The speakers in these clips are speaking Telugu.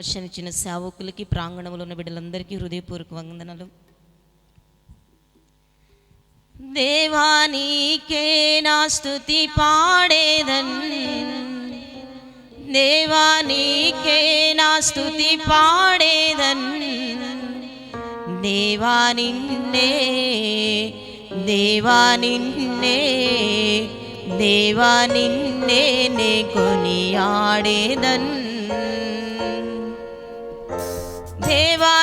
ఇచ్చిన సేవకులకి ప్రాంగణంలో ఉన్న బిడ్డలందరికీ హృదయపూర్వక వందనలు. దేవానికే నా స్థుతి పాడేదన్. దేవానికే నా స్థుతి పాడేదన్. దేవానిన్నే దేవానిన్నే దేవానిన్నే నే కొనియాడేదన్. সেবা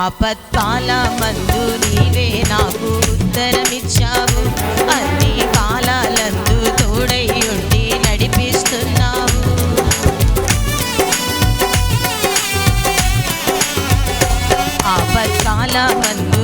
ఆపత్కాల మందు నీవే నాకు ఉత్తరమిచ్చావు. అన్ని కాలాలందు తోడై ఉండి నడిపిస్తున్నావు. ఆపత్కాల మందు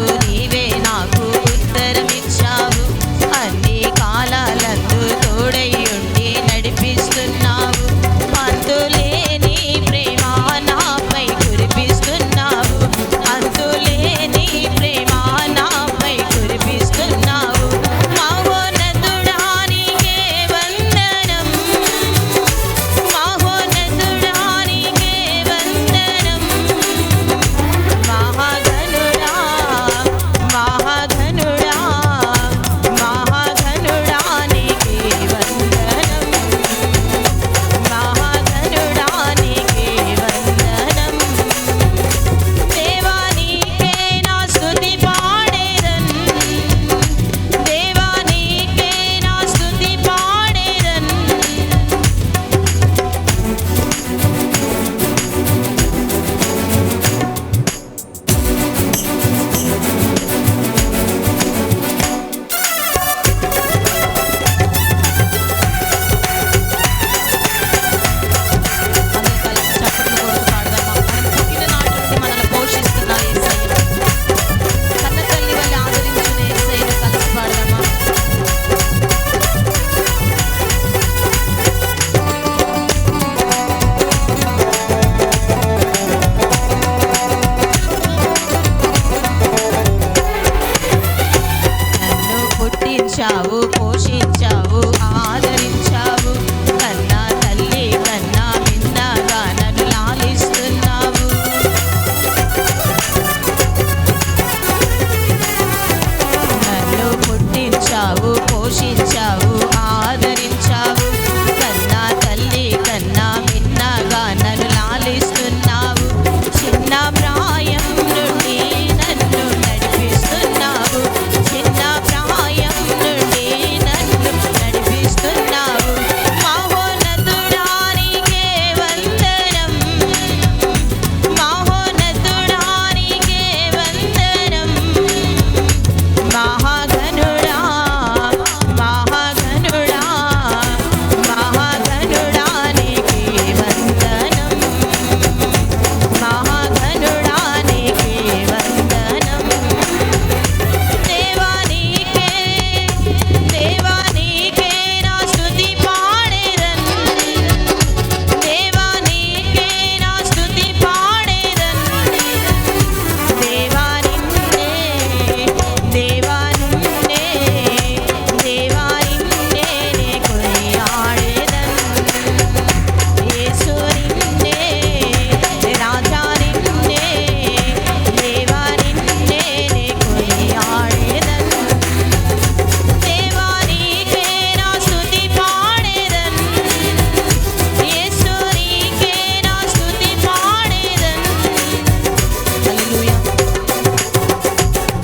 যাও